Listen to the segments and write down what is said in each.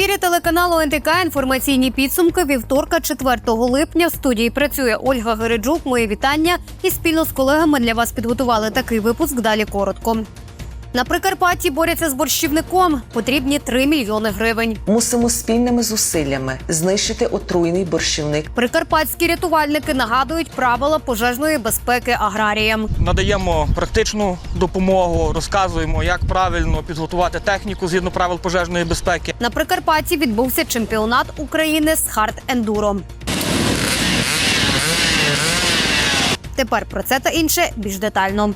ефірі телеканалу НТК інформаційні підсумки вівторка, 4 липня. В студії працює Ольга Гереджук. Мої вітання і спільно з колегами для вас підготували такий випуск. Далі коротко. На Прикарпатті борються з борщівником. Потрібні 3 мільйони гривень. Мусимо спільними зусиллями знищити отруйний борщівник. Прикарпатські рятувальники нагадують правила пожежної безпеки аграріям. надаємо практичну допомогу, розказуємо, як правильно підготувати техніку згідно правил пожежної безпеки. На Прикарпатті відбувся чемпіонат України з хард-ендуро. Тепер про це та інше більш детально.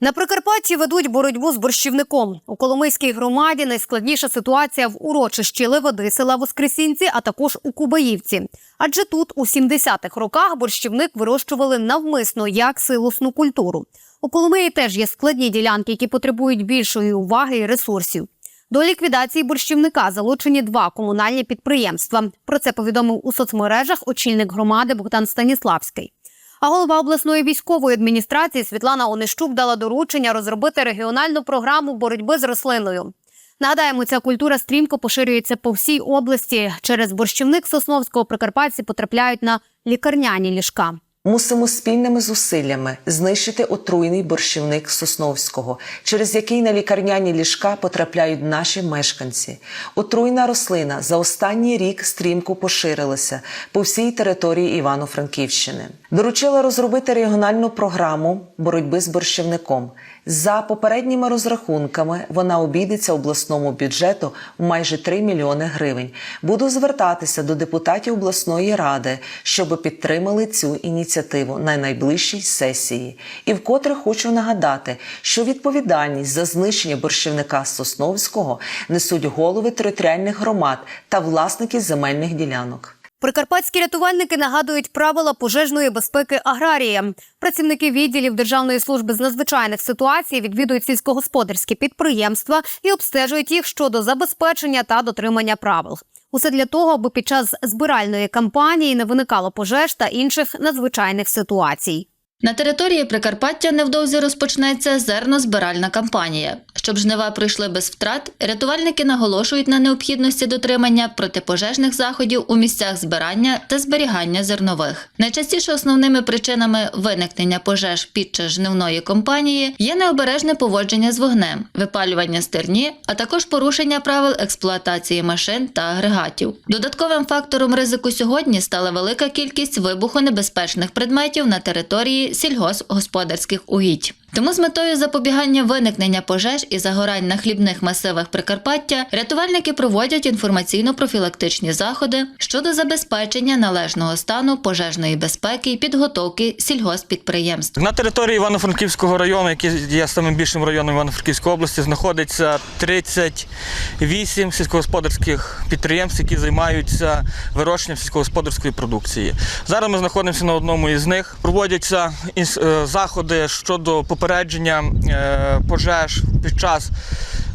На Прикарпатті ведуть боротьбу з борщівником. У Коломийській громаді найскладніша ситуація в урочищі Леводи села Воскресінці, а також у Кубаївці. Адже тут у 70-х роках борщівник вирощували навмисно як силосну культуру. У Коломиї теж є складні ділянки, які потребують більшої уваги і ресурсів. До ліквідації борщівника залучені два комунальні підприємства. Про це повідомив у соцмережах очільник громади Богдан Станіславський. А голова обласної військової адміністрації Світлана Онищук дала доручення розробити регіональну програму боротьби з рослиною. Нагадаємо, ця культура стрімко поширюється по всій області. Через борщівник Сосновського прикарпатці потрапляють на лікарняні ліжка. Мусимо спільними зусиллями знищити отруйний борщівник Сосновського, через який на лікарняні ліжка потрапляють наші мешканці. Отруйна рослина за останній рік стрімко поширилася по всій території Івано-Франківщини. Доручила розробити регіональну програму боротьби з борщівником. За попередніми розрахунками вона обійдеться обласному бюджету в майже 3 мільйони гривень. Буду звертатися до депутатів обласної ради, щоб підтримали цю ініціативу на найближчій сесії. І вкотре хочу нагадати, що відповідальність за знищення борщівника Сосновського несуть голови територіальних громад та власники земельних ділянок. Прикарпатські рятувальники нагадують правила пожежної безпеки аграріям. Працівники відділів Державної служби з надзвичайних ситуацій відвідують сільськогосподарські підприємства і обстежують їх щодо забезпечення та дотримання правил. Усе для того, аби під час збиральної кампанії не виникало пожеж та інших надзвичайних ситуацій. На території Прикарпаття невдовзі розпочнеться зернозбиральна кампанія. Щоб жнива пройшли без втрат, рятувальники наголошують на необхідності дотримання протипожежних заходів у місцях збирання та зберігання зернових. Найчастіше основними причинами виникнення пожеж під час жнивної кампанії є необережне поводження з вогнем, випалювання стерні, а також порушення правил експлуатації машин та агрегатів. Додатковим фактором ризику сьогодні стала велика кількість вибухонебезпечних предметів на території сільгоспгосподарських угідь. Тому з метою запобігання виникнення пожеж і загорань на хлібних масивах Прикарпаття рятувальники проводять інформаційно-профілактичні заходи щодо забезпечення належного стану пожежної безпеки і підготовки сільгоспідприємств. На території Івано-Франківського району, який є самим більшим районом Івано-Франківської області, знаходиться 38 сільськогосподарських підприємств, які займаються вирощенням сільськогосподарської продукції. Зараз ми знаходимося на одному із них. Проводяться е, заходи щодо попередження е, пожеж під час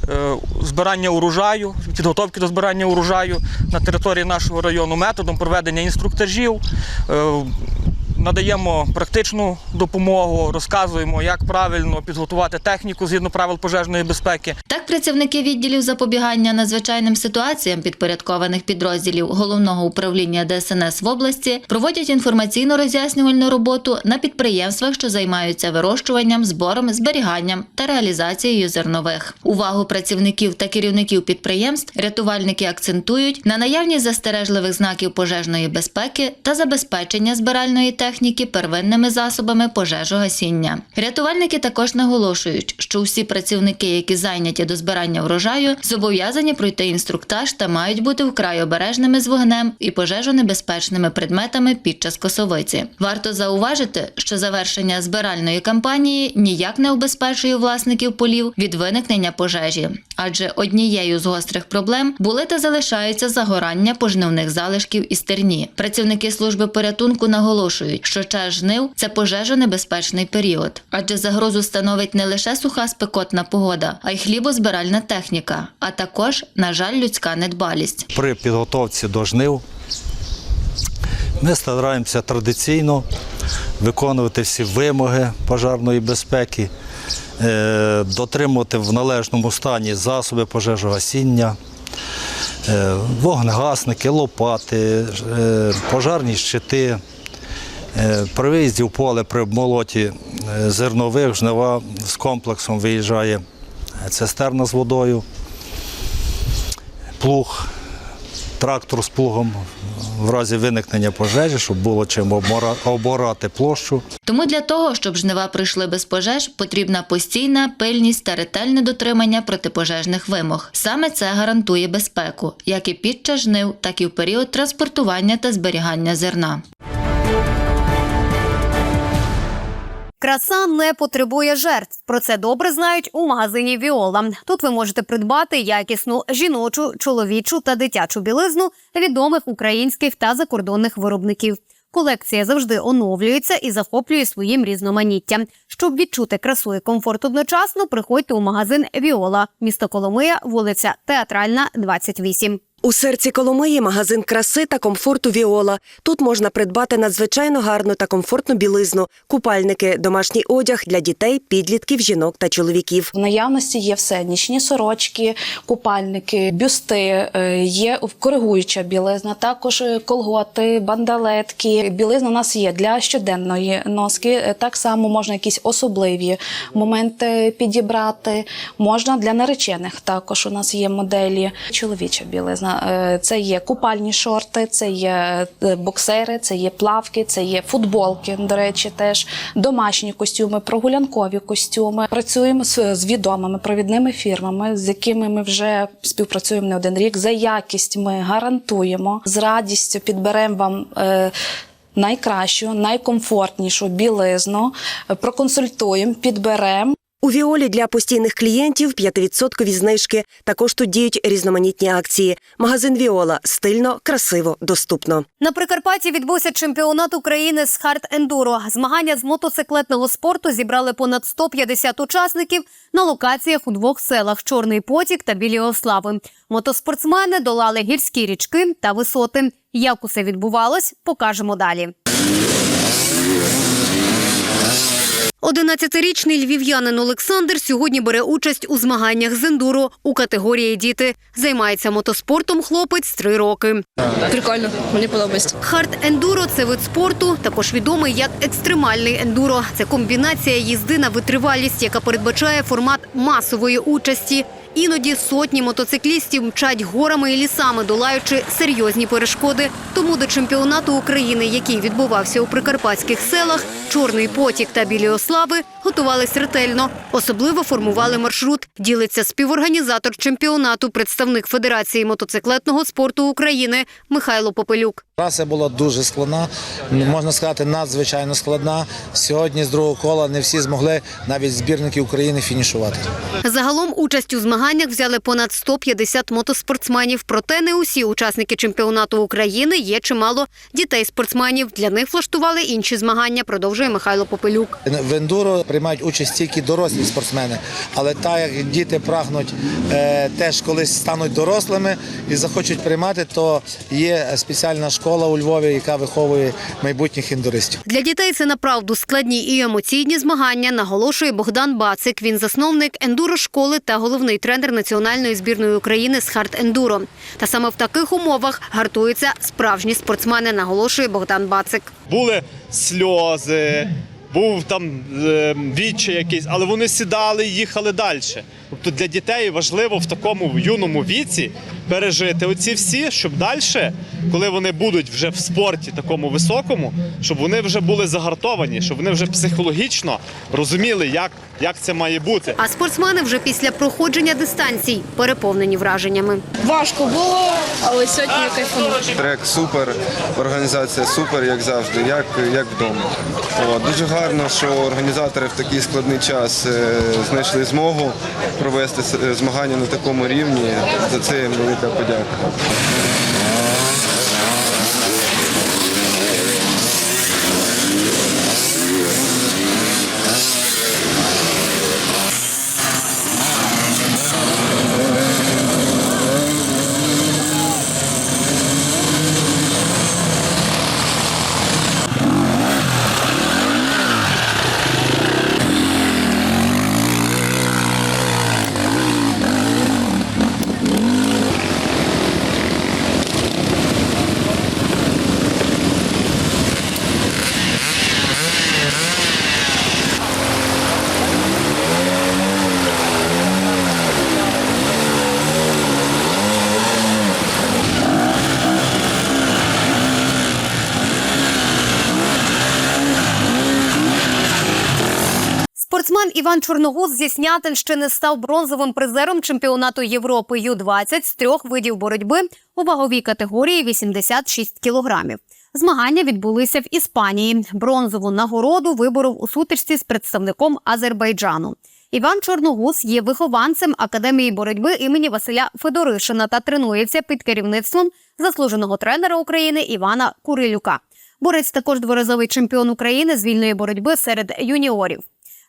е, збирання урожаю, підготовки до збирання урожаю на території нашого району методом проведення інструктажів. Надаємо практичну допомогу, розказуємо, як правильно підготувати техніку згідно правил пожежної безпеки. Так, працівники відділів запобігання надзвичайним ситуаціям підпорядкованих підрозділів головного управління ДСНС в області проводять інформаційно-роз'яснювальну роботу на підприємствах, що займаються вирощуванням, збором, зберіганням та реалізацією зернових. Увагу працівників та керівників підприємств рятувальники акцентують на наявність застережливих знаків пожежної безпеки та забезпечення збиральної техніки первинними засобами пожежогасіння. Рятувальники також наголошують, що усі працівники, які зайняті до збирання врожаю, зобов'язані пройти інструктаж та мають бути вкрай обережними з вогнем і пожежонебезпечними предметами під час косовиці. Варто зауважити, що завершення збиральної кампанії ніяк не убезпечує власників полів від виникнення пожежі, адже однією з гострих проблем були та залишаються загорання пожнивних залишків і стерні. Працівники служби порятунку наголошують, що час жнив це пожежонебезпечний період, адже загрозу становить не лише суха спекотна погода, а й хлібозбиральна техніка, а також, на жаль, людська недбалість. при підготовці до жнив ми стараємося традиційно виконувати всі вимоги пожежної безпеки, е, дотримувати в належному стані засоби пожежогасіння, е, вогнегасники, лопати, е, пожарні щити. Е, При виїзді в поле при молоті е, зернових жнива з комплексом виїжджає цистерна з водою, плуг, трактор з плугом в разі виникнення пожежі, щоб було чим оборати площу. Тому для того, щоб жнива пройшли без пожеж, потрібна постійна пильність та ретельне дотримання протипожежних вимог. Саме це гарантує безпеку, як і під час жнив, так і в період транспортування та зберігання зерна. Краса не потребує жертв. Про це добре знають у магазині Віола. Тут ви можете придбати якісну жіночу, чоловічу та дитячу білизну відомих українських та закордонних виробників. Колекція завжди оновлюється і захоплює своїм різноманіттям. Щоб відчути красу і комфорт одночасно, приходьте у магазин Віола, місто Коломия, вулиця Театральна, 28. У серці Коломиї магазин краси та комфорту Віола. Тут можна придбати надзвичайно гарну та комфортну білизну, купальники, домашній одяг для дітей, підлітків, жінок та чоловіків. В наявності є все: нічні сорочки, купальники, бюсти, е, є коригуюча білизна, також е, колготи, бандалетки. Білизна у нас є для щоденної носки. Е, Так само можна якісь особливі моменти підібрати. Можна для наречених також. У нас є моделі. Чоловіча білизна. Е, Це є купальні шорти, це є е, боксери, це є плавки, це є футболки. До речі, теж домашні костюми, прогулянкові костюми. Працюємо з, відомими провідними фірмами, з якими ми вже співпрацюємо не один рік. За якість ми гарантуємо з радістю підберемо вам. Е, Найкращу, найкомфортнішу білизну проконсультуємо, підберемо. У Віолі для постійних клієнтів 5% знижки. Також тут діють різноманітні акції. Магазин Віола стильно, красиво, доступно. На Прикарпатті відбувся чемпіонат України з хард-ендуро. Змагання з мотоциклетного спорту зібрали понад 150 учасників на локаціях у двох селах Чорний Потік та Біліослави. Мотоспортсмени долали гірські річки та висоти. Як усе відбувалось, покажемо далі. 11-річний львів'янин Олександр сьогодні бере участь у змаганнях з ендуро у категорії діти. Займається мотоспортом хлопець три роки. Прикольно, мені подобається. Хард-ендуро – це вид спорту, також відомий як екстремальний ендуро. Це комбінація їзди на витривалість, яка передбачає формат масової участі. Іноді сотні мотоциклістів мчать горами і лісами, долаючи серйозні перешкоди. Тому до чемпіонату України, який відбувався у прикарпатських селах, Чорний потік та Біліослави готувались ретельно. Особливо формували маршрут. Ділиться співорганізатор чемпіонату, представник Федерації мотоциклетного спорту України Михайло Попелюк. Траса була дуже складна, можна сказати, надзвичайно складна. Сьогодні з другого кола не всі змогли навіть збірники України фінішувати. Загалом участь у змаганнях взяли понад 150 мотоспортсменів. Проте не усі учасники чемпіонату України є чимало дітей-спортсменів. Для них влаштували інші змагання. Продовжує Михайло Попелюк. В ендуро приймають участь тільки дорослі спортсмени, але так як діти прагнуть е, теж колись стануть дорослими і захочуть приймати, то є спеціальна школа у Львові, яка виховує майбутніх ендуристів. Для дітей це направду складні і емоційні змагання. Наголошує Богдан Бацик. Він засновник ендуро школи та головний тренер національної збірної України з хард-ендуро. Та саме в таких умовах гартуються справжні спортсмени. Наголошує Богдан Бацик. були сльози, був там е, відчай якийсь, але вони сідали і їхали далі. Тобто для дітей важливо в такому юному віці пережити оці всі, щоб далі, коли вони будуть вже в спорті такому високому, щоб вони вже були загартовані, щоб вони вже психологічно розуміли, як, як це має бути. А спортсмени вже після проходження дистанцій переповнені враженнями. Важко було, але сьогодні я кайфанув. Трек супер, організація супер, як завжди, як, як вдома. О, дуже гарно, що організатори в такий складний час е, знайшли змогу провести змагання на такому рівні. За це їм велика подяка. Іван Чорногуз зі Снятинщини став бронзовим призером чемпіонату Європи Ю-20 з трьох видів боротьби у ваговій категорії 86 кілограмів. Змагання відбулися в Іспанії. Бронзову нагороду виборов у сутичці з представником Азербайджану. Іван Чорногуз є вихованцем академії боротьби імені Василя Федоришина та тренується під керівництвом заслуженого тренера України Івана Курилюка. Борець також дворазовий чемпіон України з вільної боротьби серед юніорів.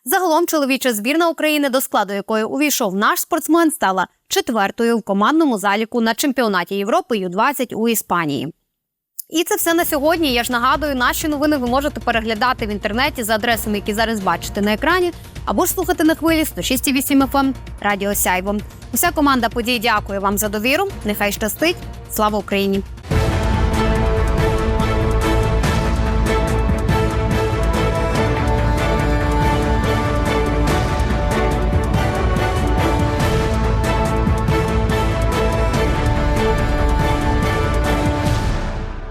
Загалом чоловіча збірна України, до складу якої увійшов наш спортсмен, стала четвертою в командному заліку на чемпіонаті Європи Ю-20 у Іспанії. І це все на сьогодні. Я ж нагадую, наші новини ви можете переглядати в інтернеті за адресами, які зараз бачите на екрані, або ж слухати на хвилі 106,8 FM Радіо Сяйво. Уся команда подій дякує вам за довіру. Нехай щастить. Слава Україні!